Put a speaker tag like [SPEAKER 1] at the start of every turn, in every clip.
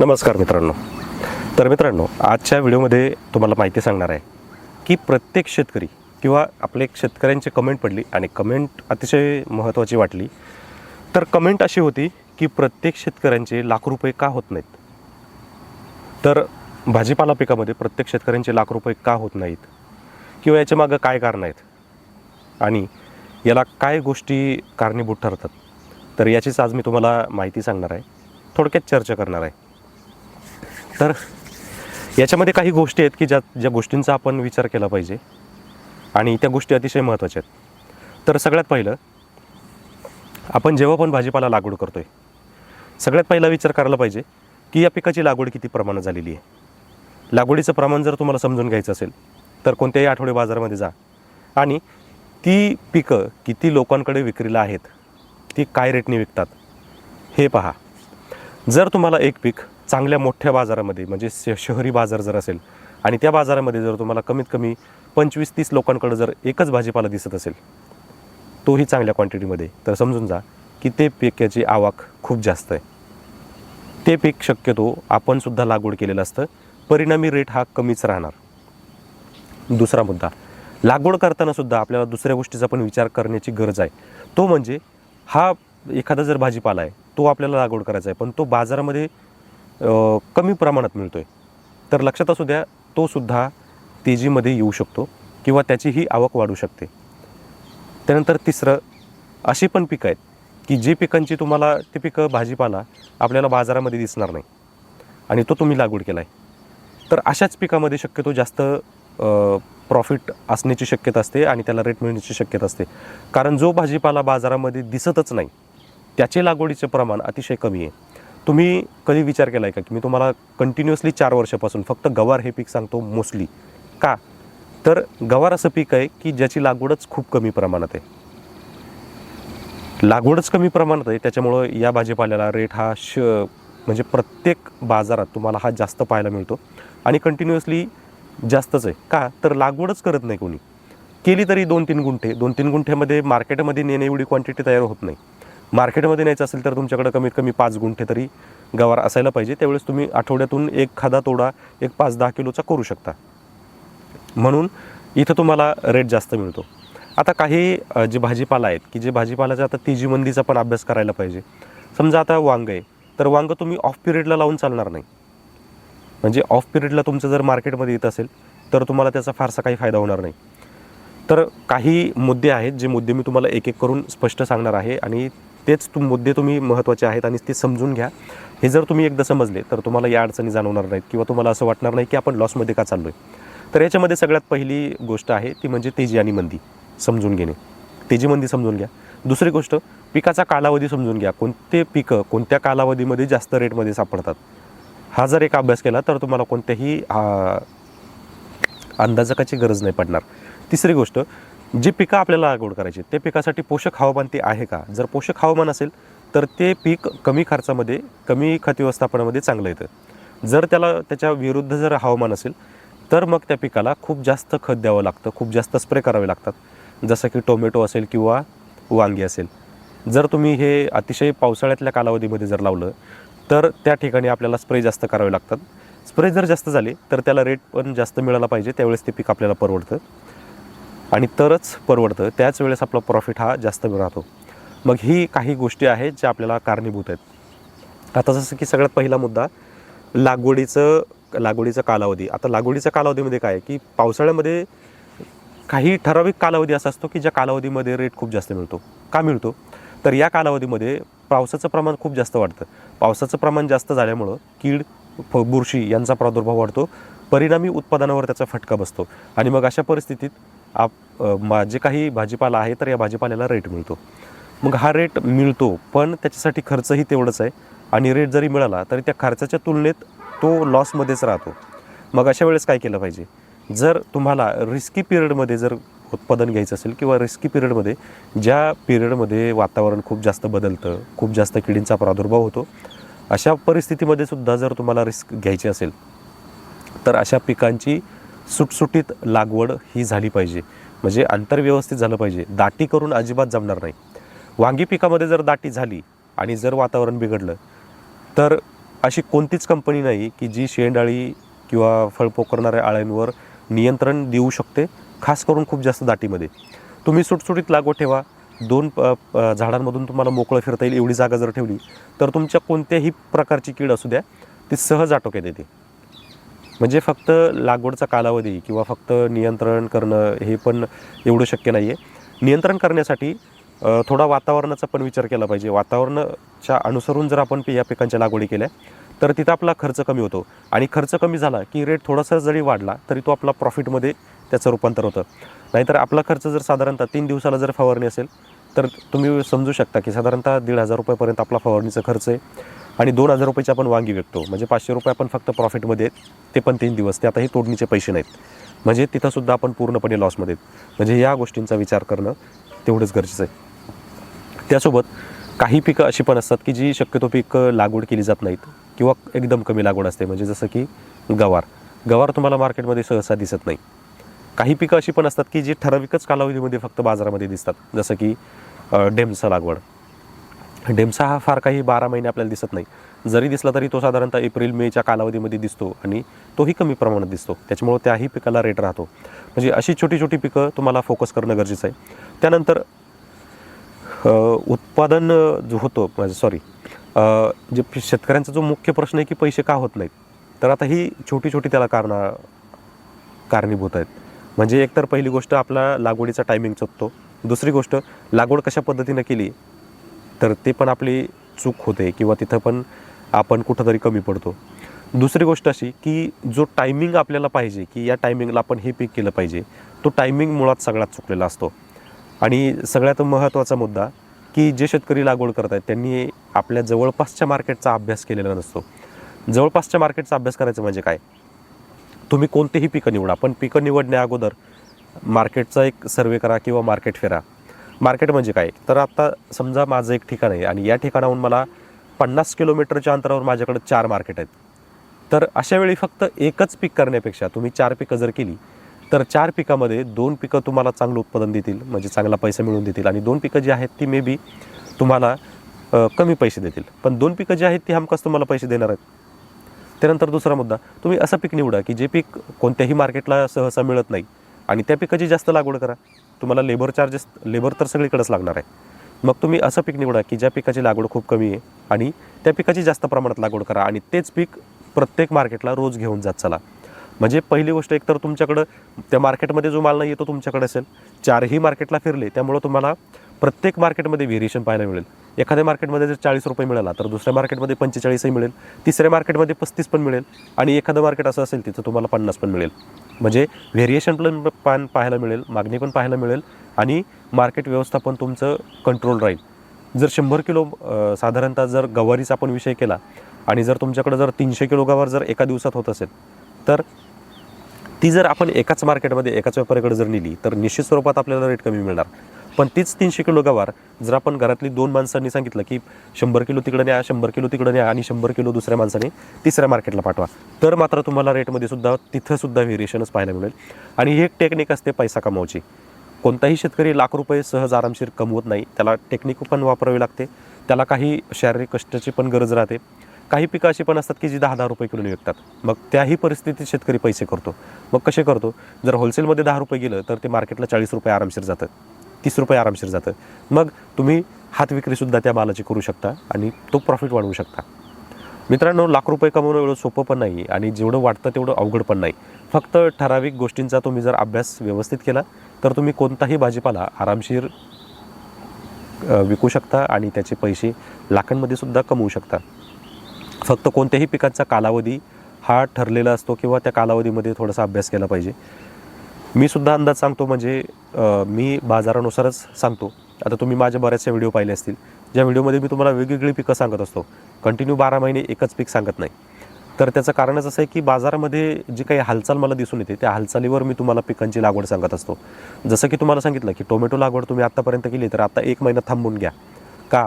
[SPEAKER 1] नमस्कार मित्रांनो. तर मित्रांनो आजच्या व्हिडिओमध्ये तुम्हाला माहिती सांगणार आहे की प्रत्येक शेतकरी किंवा आपले एक शेतकऱ्यांची कमेंट पडली आणि कमेंट अतिशय महत्त्वाची वाटली. तर कमेंट अशी होती की प्रत्येक शेतकऱ्यांचे लाख रुपये का होत नाहीत? तर भाजीपाला पिकामध्ये प्रत्येक शेतकऱ्यांचे लाख रुपये का होत नाहीत? किंवा याच्या मागं काय कारण आहेत? आणि याला काय गोष्टी कारणीभूत ठरतात? तर याचीच आज मी तुम्हाला माहिती सांगणार आहे. थोडक्यात चर्चा करणार आहे. तर याच्यामध्ये काही गोष्टी आहेत की ज्या ज्या गोष्टींचा आपण विचार केला पाहिजे. आणि त्या गोष्टी अतिशय महत्त्वाच्या आहेत. तर सगळ्यात पहिलं आपण जेव्हा पण भाजीपाला लागवड करतो आहे सगळ्यात पहिला विचार करायला पाहिजे की या पिकाची लागवड किती प्रमाणात झालेली आहे. लागवडीचं प्रमाण जर तुम्हाला समजून घ्यायचं असेल तर कोणत्याही आठवडे बाजारामध्ये जा. आणि ती पिकं किती लोकांकडे विक्रीला आहेत ती काय रेटने विकतात हे पहा. जर तुम्हाला एक पीक चांगल्या मोठ्या बाजारामध्ये म्हणजे श शहरी बाजार जर असेल आणि त्या बाजारामध्ये जर तुम्हाला कमीत कमी पंचवीस तीस लोकांकडे जर एकच भाजीपाला दिसत असेल तोही चांगल्या क्वांटिटीमध्ये तर समजून जा की ते पिकाची आवक खूप जास्त आहे. ते पीक शक्यतो आपणसुद्धा लागवड केलेलं असतं. परिणामी रेट हा कमीच राहणार. दुसरा मुद्दा. लागवड करताना सुद्धा आपल्याला दुसऱ्या गोष्टीचा पण विचार करण्याची गरज आहे. तो म्हणजे हा एखादा जर भाजीपाला आहे तो आपल्याला लागवड करायचा आहे पण तो बाजारामध्ये कमी प्रमाणात मिळतो आहे तर लक्षात असू द्या तो सुद्धा तेजीमध्ये येऊ शकतो किंवा त्याची ही आवक वाढू शकते. त्यानंतर तिसरं अशी पण पिकं आहेत की जी पिकांची तुम्हाला ती पिकं भाजीपाला आपल्याला बाजारामध्ये दिसणार नाही आणि तो तुम्ही लागवड केला आहे तर अशाच पिकामध्ये शक्यतो जास्त प्रॉफिट असण्याची शक्यता असते आणि त्याला रेट मिळण्याची शक्यता असते. कारण जो भाजीपाला बाजारामध्ये दिसतच नाही त्याचे लागवडीचे प्रमाण अतिशय कमी आहे. तुम्ही कधी विचार केला आहे का की मी तुम्हाला कंटिन्युअसली चार वर्षापासून फक्त गवार हे पीक सांगतो मोस्टली का? तर गवार असं पीक आहे की ज्याची लागवडच खूप कमी प्रमाणात आहे. लागवडच कमी प्रमाणात आहे त्याच्यामुळं या भाजीपाल्याला रेट हा श म्हणजे प्रत्येक बाजारात तुम्हाला हा जास्त पाहायला मिळतो. आणि कंटिन्युअसली जास्तच आहे. का? तर लागवडच करत नाही कोणी. केली तरी दोन तीन गुंठे. दोन तीन गुंठ्यामध्ये मार्केटमध्ये नेणे एवढी क्वांटिटी तयार होत नाही. मार्केटमध्ये न्यायचं असेल तर तुमच्याकडे कमीत कमी पाच गुंठे तरी गवार असायला पाहिजे. त्यावेळेस तुम्ही आठवड्यातून एक खादा तोडा एक पाच दहा किलोचा करू शकता. म्हणून इथं तुम्हाला रेट जास्त मिळतो. आता काही जे भाजीपाला आहेत की जे भाजीपाल्याचा आता तेजी मंदीचा पण अभ्यास करायला पाहिजे. समजा आता वांग आहे तर वांग तुम्ही ऑफ पिरियडला लावून चालणार नाही. म्हणजे ऑफ पिरियडला तुमचं जर मार्केटमध्ये येत असेल तर तुम्हाला त्याचा फारसा काही फायदा होणार नाही. तर काही मुद्दे आहेत जे मुद्दे मी तुम्हाला एक एक करून स्पष्ट सांगणार आहे आणि तेच तुम मुद्दे तुम्ही महत्त्वाचे आहेत आणि ते समजून घ्या. हे जर तुम्ही एकदा समजले तर तुम्हाला या अडचणी जाणवणार नाहीत किंवा तुम्हाला असं वाटणार नाही की आपण लॉसमध्ये का चाललो आहे तर याच्यामध्ये सगळ्यात पहिली गोष्ट आहे ती म्हणजे तेजी आणि मंदी समजून घेणे. तेजी मंदी समजून घ्या. दुसरी गोष्ट पिकाचा कालावधी समजून घ्या. कोणते पिकं कोणत्या कालावधीमध्ये जास्त रेटमध्ये सापडतात? हा जर एक अभ्यास केला तर तुम्हाला कोणत्याही अंदाजकाची गरज नाही पडणार. तिसरी गोष्ट जी पिकं आपल्याला लागवड करायची त्या पिकासाठी पोषक हवामान ते आहे का? जर पोषक हवामान असेल तर ते पीक कमी खर्चामध्ये कमी खत व्यवस्थापनामध्ये चांगलं येतं. जर त्याला त्याच्या विरुद्ध जर हवामान असेल तर मग त्या पिकाला खूप जास्त खत द्यावं लागतं खूप जास्त स्प्रे करावे लागतात. जसं की टोमॅटो असेल किंवा वांगी असेल. जर तुम्ही हे अतिशय पावसाळ्यातल्या कालावधीमध्ये जर लावलं तर त्या ठिकाणी आपल्याला स्प्रे जास्त करावे लागतात. स्प्रे जर जास्त झाले तर त्याला रेट पण जास्त मिळाला पाहिजे त्यावेळेस ते पीक आपल्याला परवडतं. आणि तरच परवडतं. त्याच वेळेस आपला प्रॉफिट हा जास्त राहतो. मग ही काही गोष्टी आहेत ज्या आपल्याला कारणीभूत आहेत. आता जसं की सगळ्यात पहिला मुद्दा लागवडीचं लागवडीचा कालावधी. आता लागवडीच्या कालावधीमध्ये काय आहे की पावसाळ्यामध्ये काही ठराविक कालावधी असा असतो की ज्या कालावधीमध्ये रेट खूप जास्त मिळतो का मिळतो? तर या कालावधीमध्ये पावसाचं प्रमाण खूप जास्त वाढतं. पावसाचं प्रमाण जास्त झाल्यामुळं कीड फ बुरशी यांचा प्रादुर्भाव वाढतो. परिणामी उत्पादनावर त्याचा फटका बसतो. आणि मग अशा परिस्थितीत आप मा जे काही भाजीपाला आहे तर या भाजीपाल्याला रेट मिळतो. मग हा रेट मिळतो पण त्याच्यासाठी खर्चही तेवढंच आहे. आणि रेट जरी मिळाला तरी त्या खर्चाच्या तुलनेत तो लॉसमध्येच राहतो. मग अशा वेळेस काय केलं पाहिजे? जर तुम्हाला रिस्की पिरियडमध्ये जर उत्पादन घ्यायचं असेल किंवा रिस्की पिरियडमध्ये ज्या पिरियडमध्ये वातावरण खूप जास्त बदलतं खूप जास्त किडींचा प्रादुर्भाव होतो अशा परिस्थितीमध्ये सुद्धा जर तुम्हाला रिस्क घ्यायची असेल तर अशा पिकांची सुटसुटीत लागवड ही झाली पाहिजे. म्हणजे अंतर व्यवस्थित झालं पाहिजे. दाटी करून अजिबात जमणार नाही. वांगी पिकामध्ये जर दाटी झाली आणि जर वातावरण बिघडलं तर अशी कोणतीच कंपनी नाही की जी शेंडाळी किंवा फळ पोखरणाऱ्या आळ्यांवर नियंत्रण देऊ शकते खास करून खूप जास्त दाटीमध्ये. तुम्ही सुटसुटीत लागवड ठेवा. दोन प- झाडांमधून तुम्हाला मोकळं फिरता येईल एवढी जागा जर ठेवली तर तुमच्या कोणत्याही प्रकारची कीड असू द्या ती सहज आटोक्यात येते. म्हणजे फक्त लागवडचा कालावधी किंवा फक्त नियंत्रण करणं हे पण एवढं शक्य नाही आहे नियंत्रण करण्यासाठी थोडा वातावरणाचा पण विचार केला पाहिजे. वातावरणाच्या अनुसरून जर आपण या पिकांच्या लागवडी केल्या तर तिथं आपला खर्च कमी होतो. आणि खर्च कमी झाला की रेट थोडासा जरी वाढला तरी तो आपला प्रॉफिटमध्ये त्याचं रूपांतर होतं. नाहीतर आपला खर्च जर साधारणतः तीन दिवसाला जर फवारणी असेल तर तुम्ही समजू शकता की साधारणतः दीड हजार रुपयापर्यंत आपला फवारणीचा खर्च आहे. आणि दोन हजार रुपयेची आपण वांगी विकतो. म्हणजे पाचशे रुपये आपण फक्त प्रॉफिटमध्ये आहेत. ते पण तीन दिवस. ते आता हे तोडणीचे पैसे नाहीत. म्हणजे तिथंसुद्धा आपण पूर्णपणे लॉसमध्ये म्हणजे या गोष्टींचा विचार करणं तेवढंच गरजेचं आहे. त्यासोबत काही पिकं अशी पण असतात की जी शक्यतो पिकं लागवड केली जात नाहीत किंवा एकदम कमी लागवड असते. म्हणजे जसं की गवार. गवार तुम्हाला मार्केटमध्ये सहसा दिसत नाही. काही पिकं अशी पण असतात की जी ठराविकच कालावधीमध्ये फक्त बाजारामध्ये दिसतात. जसं की डेमचं लागवड. डेमसा हा फार काही बारा महिने आपल्याला दिसत नाही. जरी दिसला तरी तो साधारणतः एप्रिल मेच्या कालावधीमध्ये दिसतो आणि तोही कमी प्रमाणात दिसतो. त्याच्यामुळं त्याही पिकाला रेट राहतो. म्हणजे अशी छोटी छोटी पिकं तुम्हाला फोकस करणं गरजेचं आहे. त्यानंतर उत्पादन जो होतो म्हणजे सॉरी जे शेतकऱ्यांचा जो मुख्य प्रश्न आहे की पैसे का होत नाहीत? तर आता ही छोटी छोटी त्याला कारणा कारणीभूत आहेत. म्हणजे एकतर पहिली गोष्ट आपला लागवडीचा टायमिंग चुकतो. दुसरी गोष्ट लागवड कशा पद्धतीनं केली? तर ते पण आपली चूक होते किंवा तिथं पण आपण कुठंतरी कमी पडतो. दुसरी गोष्ट अशी की जो टायमिंग आपल्याला पाहिजे की या टायमिंगला आपण हे पीक केलं पाहिजे तो टायमिंग मुळात सगळ्यात चुकलेला असतो. आणि सगळ्यात महत्त्वाचा मुद्दा की जे शेतकरी लागवड करत आहेत त्यांनी आपल्या जवळपासच्या मार्केटचा अभ्यास केलेला नसतो. जवळपासच्या मार्केटचा अभ्यास करायचं म्हणजे काय? तुम्ही कोणतेही पिकं निवडा पण पिकं निवडण्या अगोदर मार्केटचा एक सर्वे करा किंवा मार्केट फिरा. मार्केट म्हणजे काय? तर आता समजा माझं एक ठिकाण आहे आणि या ठिकाणाहून मला पन्नास किलोमीटरच्या अंतरावर माझ्याकडे चार मार्केट आहेत. तर अशा वेळी फक्त एकच पीक करण्यापेक्षा तुम्ही चार पिकं जर केली तर चार पिकामध्ये दोन पिकं तुम्हाला चांगलं उत्पादन देतील म्हणजे चांगला पैसा मिळवून देतील आणि दोन पिकं जी आहेत ती मे बी तुम्हाला कमी पैसे देतील. पण दोन पिकं जी आहेत ती हमखास तुम्हाला पैसे देणार आहेत. त्यानंतर दुसरा मुद्दा तुम्ही असं पीक निवडा की जे पीक कोणत्याही मार्केटला सहसा मिळत नाही आणि त्या पिकाची जास्त लागवड करा. तुम्हाला लेबर चार्जेस लेबर तर सगळीकडेच लागणार आहे. मग तुम्ही असं पीक निवडा की ज्या पिकाची लागवड खूप कमी आहे आणि त्या पिकाची जास्त प्रमाणात लागवड करा आणि तेच पीक प्रत्येक मार्केटला रोज घेऊन जात चला. म्हणजे पहिली गोष्ट एकतर तुमच्याकडं त्या मार्केटमध्ये जो माल नाही येतो तुमच्याकडे असेल. चारही मार्केटला फिरले त्यामुळं तुम्हाला प्रत्येक मार्केटमध्ये व्हेरिएशन पाहायला मिळेल. एखाद्या मार्केटमध्ये जर चाळीस रुपये मिळाला तर दुसऱ्या मार्केटमध्ये पंचेचाळीसही मिळेल. तिसऱ्या मार्केटमध्ये पस्तीस पण मिळेल आणि एखादं मार्केट असं असेल तिथं तुम्हाला पन्नास पण मिळेल. म्हणजे व्हेरिएशन पण पान पाहायला मिळेल मागणी पण पाहायला मिळेल आणि मार्केट व्यवस्थापन तुमचं कंट्रोल राहील. जर शंभर किलो साधारणतः जर गवारीचा आपण विषय केला आणि जर तुमच्याकडे जर तीनशे किलो गवार जर एका दिवसात होत असेल तर ती जर आपण एकाच मार्केटमध्ये एकाच व्यापाऱ्याकडे जर नेली तर निश्चित स्वरूपात आपल्याला रेट कमी मिळणार. पण तीच तीनशे किलो गवार जर आपण घरातली दोन माणसांनी सांगितलं की शंभर किलो तिकडं न्या शंभर किलो तिकडं न्या आणि शंभर किलो दुसऱ्या माणसाने तिसऱ्या मार्केटला पाठवा तर मात्र तुम्हाला रेटमध्ये सुद्धा तिथं सुद्धा व्हेरिएशनच पाहायला मिळेल. आणि ही एक टेक्निक असते पैसा कमावची. कोणताही शेतकरी लाख रुपये सहज आरामशीर कमवत नाही त्याला टेक्निक पण वापरावी लागते त्याला काही शारीरिक कष्टाची पण गरज राहते. काही पिकं अशी पण असतात की जी दहा दहा रुपये किलोने विकतात मग त्याही परिस्थितीत शेतकरी पैसे करतो. मग कसे करतो? जर होलसेलमध्ये दहा रुपये गेलं तर ते मार्केटला चाळीस रुपये आरामशीर जातं. तीस रुपये आरामशीर जातं. मग तुम्ही हात विक्रीसुद्धा त्या मालाची करू शकता आणि तो प्रॉफिट वाढवू शकता. मित्रांनो लाख रुपये कमवणं एवढं सोपं पण नाही आणि जेवढं वाटतं तेवढं अवघड पण नाही. फक्त ठराविक गोष्टींचा तुम्ही जर अभ्यास व्यवस्थित केला तर तुम्ही कोणताही भाजीपाला आरामशीर विकू शकता आणि त्याचे पैसे लाखांमध्ये सुद्धा कमवू शकता. फक्त कोणत्याही पिकांचा कालावधी हा ठरलेला असतो किंवा त्या कालावधीमध्ये थोडासा अभ्यास केला पाहिजे. मी सुद्धा अंदाज सांगतो म्हणजे मी बाजारानुसारच सांगतो. आता तुम्ही माझ्या बऱ्याचशा व्हिडिओ पाहिले असतील. ज्या व्हिडिओमध्ये मी तुम्हाला वेगवेगळी पिकं सांगत असतो. कंटिन्यू बारा महिने एकच पीक सांगत नाही. तर त्याचं कारणच असं आहे की बाजारामध्ये जी काही हालचाल मला दिसून येते त्या हालचालीवर मी तुम्हाला पिकांची लागवड सांगत असतो. जसं की तुम्हाला सांगितलं की टोमॅटो लागवड तुम्ही आत्तापर्यंत केली तर आता एक महिना थांबून घ्या. का?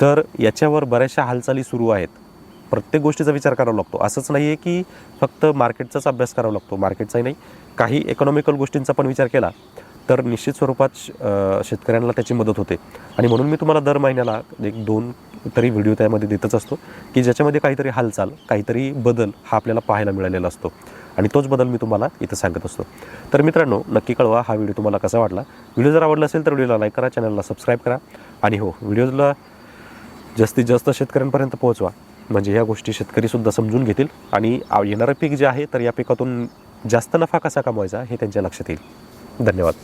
[SPEAKER 1] तर याच्यावर बऱ्याचशा हालचाली सुरू आहेत. प्रत्येक गोष्टीचा विचार करावा लागतो. असंच नाही आहे की फक्त मार्केटचाच अभ्यास करावा लागतो. मार्केटचाही नाही. काही इकॉनॉमिकल गोष्टींचा पण विचार केला तर निश्चित स्वरूपात श- शेतकऱ्यांना त्याची मदत होते. आणि म्हणून मी तुम्हाला दर महिन्याला एक दोन तरी व्हिडिओ त्यामध्ये देतच असतो की ज्याच्यामध्ये काहीतरी हालचाल काहीतरी बदल हा आपल्याला पाहायला मिळालेला असतो. आणि तोच बदल मी तुम्हाला इथं सांगत असतो. तर मित्रांनो नक्की कळवा हा व्हिडिओ तुम्हाला कसा वाटला. व्हिडिओ जर आवडला असेल तर व्हिडिओला लाईक करा चॅनलला सबस्क्राईब करा. आणि हो व्हिडिओला जास्तीत जास्त शेतकऱ्यांपर्यंत पोहोचवा. म्हणजे ह्या गोष्टी शेतकरीसुद्धा समजून घेतील. आणि येणारं पीक जे आहे तर या पिकातून जास्त नफा कसा कमवायचा हे त्यांच्या लक्षात येईल. धन्यवाद.